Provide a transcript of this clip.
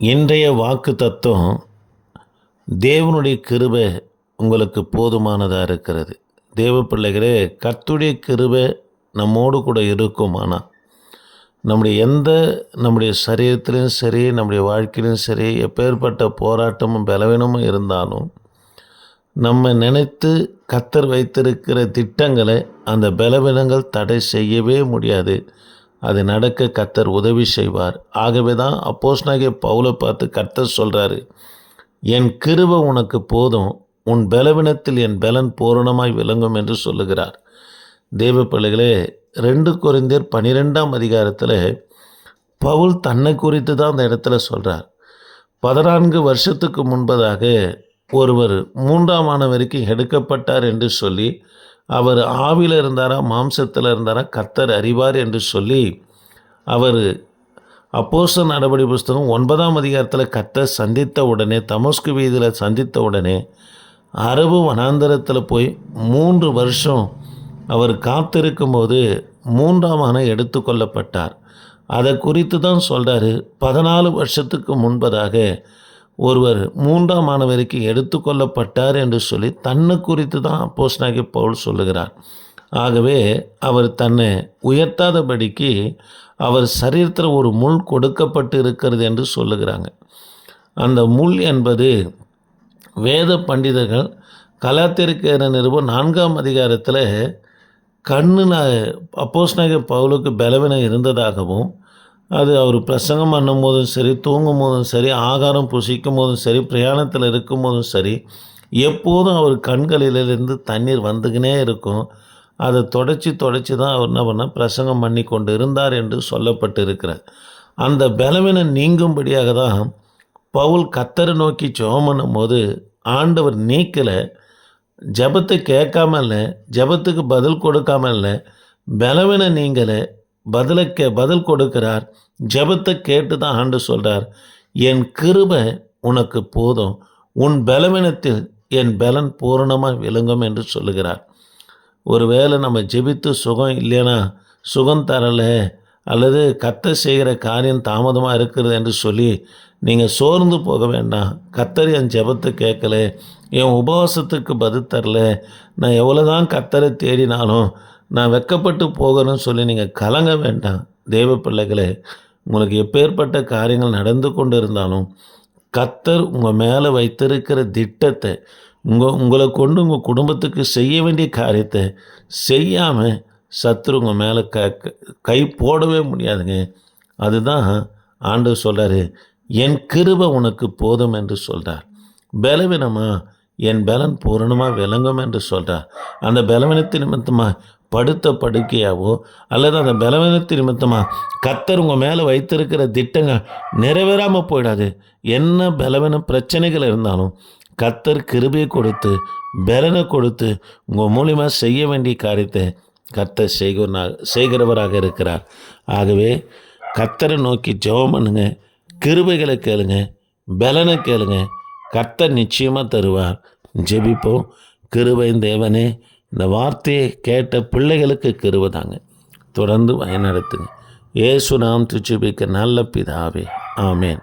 இன்றைய வாக்கு தத்துவம் தேவனுடைய கிருபை உங்களுக்கு போதுமானதாக இருக்கிறது. தேவ பிள்ளைகளே கர்த்துடைய கிருபை நம்மோடு கூட இருக்குமானா நம்முடைய எந்த நம்முடைய சரீரத்திலையும் சரி நம்முடைய வாழ்க்கையிலும் சரி எப்பேற்பட்ட போராட்டமும் பலவீனமும் இருந்தாலும் நம்ம நினைத்து கத்தர் வைத்திருக்கிற திட்டங்களை அந்த பலவீனங்கள் தடை செய்யவே முடியாது. அது நடக்க கத்தர் உதவி செய்வார். ஆகவே தான் அப்போஸ்னாகிய பவுலை பார்த்து கர்த்தர் சொல்கிறாரு என் கிருவ உனக்கு போதும் உன் பலவினத்தில் என் பலன் பூரணமாய் விளங்கும் என்று சொல்லுகிறார். தேவ பிள்ளைகளே ரெண்டு குறைந்தர் பனிரெண்டாம் அதிகாரத்தில் பவுல் தன்னை குறித்து தான் அந்த இடத்துல சொல்கிறார் பதினான்கு வருஷத்துக்கு முன்பதாக ஒருவர் மூன்றாம் ஆண்டு வரைக்கும் எடுக்கப்பட்டார் என்று சொல்லி அவர் ஆவியில் இருந்தாரா மாம்சத்தில் இருந்தாரா கத்தர் அறிவார் என்று சொல்லி அவர் அப்போச நடவடி புஸ்தகம் ஒன்பதாம் அதிகாரத்தில் கத்தர் சந்தித்த உடனே தமஸ்கு வீதியில் சந்தித்த உடனே அரபு வனாந்தரத்தில் போய் மூன்று வருஷம் அவர் காத்திருக்கும் போது மூன்றாம் ஆணை எடுத்துக்கொள்ளப்பட்டார் அதை குறித்து தான் சொல்கிறாரு பதினாலு வருஷத்துக்கு முன்பதாக ஒருவர் மூன்றாம் மாணவருக்கு எடுத்துக்கொள்ளப்பட்டார் என்று சொல்லி தன்னை குறித்து தான் அப்போஸ்னாகி பவுல் சொல்லுகிறார். ஆகவே அவர் தன்னை உயர்த்தாதபடிக்கு அவர் சரீரத்தில் ஒரு முள் கொடுக்கப்பட்டு இருக்கிறது என்று சொல்லுகிறாங்க. அந்த முள் என்பது வேத பண்டிதர்கள் கலாத்திருக்கிற நிருபம் நான்காம் அதிகாரத்தில் கண்ணு அப்போஸ்னாக பவுலுக்கு பலவீனம் இருந்ததாகவும் அது அவர் பிரசங்கம் பண்ணும் போதும் சரி தூங்கும் போதும் சரி ஆகாரம் புசிக்கும் போதும் சரி பிரயாணத்தில் இருக்கும் போதும் சரி எப்போதும் அவர் கண்களிலிருந்து தண்ணீர் வந்துக்கினே இருக்கும். அதை தொடச்சி தொடச்சி தான் அவர் என்ன பண்ணால் பிரசங்கம் பண்ணி கொண்டு இருந்தார் என்று சொல்லப்பட்டு இருக்கிறார் அந்த பலவீனம் நீங்கும்படியாக தான் பவுல் கத்தரை நோக்கி ஜெபம் பண்ணும்போது ஆண்டவர் நீக்கலை. ஜபத்தை கேட்காம இல்லை ஜபத்துக்கு பதில் கொடுக்காம இல்லை பலவீன நீங்கலை. பதிலை கே பதில் கொடுக்கிறார். ஜபத்தை கேட்டு தான் ஆண்டு சொல்கிறார் என் கிருபை உனக்கு போதும். உன் பலவீனத்தில் என் பலன் பூரணமாக விளங்கும் என்று சொல்லுகிறார். ஒருவேளை நம்ம ஜெபித்து சுகம் இல்லைன்னா சுகம் தரலை அல்லது கத்த செய்கிற காரியம் தாமதமாக இருக்கிறது என்று சொல்லி நீங்கள் சோர்ந்து போக வேண்டாம். கத்தர் என் ஜெபத்தை கேட்கல. என் உபவாசத்துக்கு பதில் தரல. நான் எவ்வளோ தான் கத்தரை தேடினாலும் நான் வெக்கப்பட்டு போகணும்னு சொல்லி நீங்கள் கலங்க வேண்டாம். தேவ பிள்ளைகளே உங்களுக்கு எப்பேற்பட்ட காரியங்கள் நடந்து கொண்டு இருந்தாலும் கத்தர் உங்கள் மேலே வைத்திருக்கிற திட்டத்தை உங்கள் உங்களை கொண்டு உங்கள் குடும்பத்துக்கு செய்ய வேண்டிய காரியத்தை செய்யாமல் சத்துரு உங்கள் மேலே க க- கை போடவே முடியாதுங்க. அதுதான் ஆண்டு சொல்கிறாரு என் கிருபை உனக்கு போதும் என்று சொல்கிறார் பலவீனமா என் பலன் பூரணமாக விளங்கும் என்று சொல்கிறார் அந்த பலவீனத்தின் நிமித்தமாக படுத்த படுக்கையாவோ அல்லது அந்த பலவீனத்து நிமித்தமாக கத்தர் உங்கள் மேலே வைத்திருக்கிற திட்டங்கள் நிறைவேறாமல் போயிடாது. என்ன பலவீன பிரச்சனைகள் இருந்தாலும் கத்தர் கிருபையை கொடுத்து பலனை கொடுத்து உங்கள் மூலியமாக செய்ய வேண்டிய காரியத்தை கத்தர் செய்கிறவராக செய்கிறவராக இருக்கிறார். ஆகவே கத்தரை நோக்கி ஜெபம் பண்ணுங்க கிருபைகளை கேளுங்க பலனை கேளுங்க. கர்த்தர் நிச்சயமாக தருவார். ஜெபிப்போம். கிருபை தேவனே இந்த வார்த்தையை கேட்ட பிள்ளைகளுக்கு கருவதாங்க தொடர்ந்து பயனடுத்துங்க ஏசு நாம் துச்சுபிக்க நல்ல பிதாவே. ஆமேன்.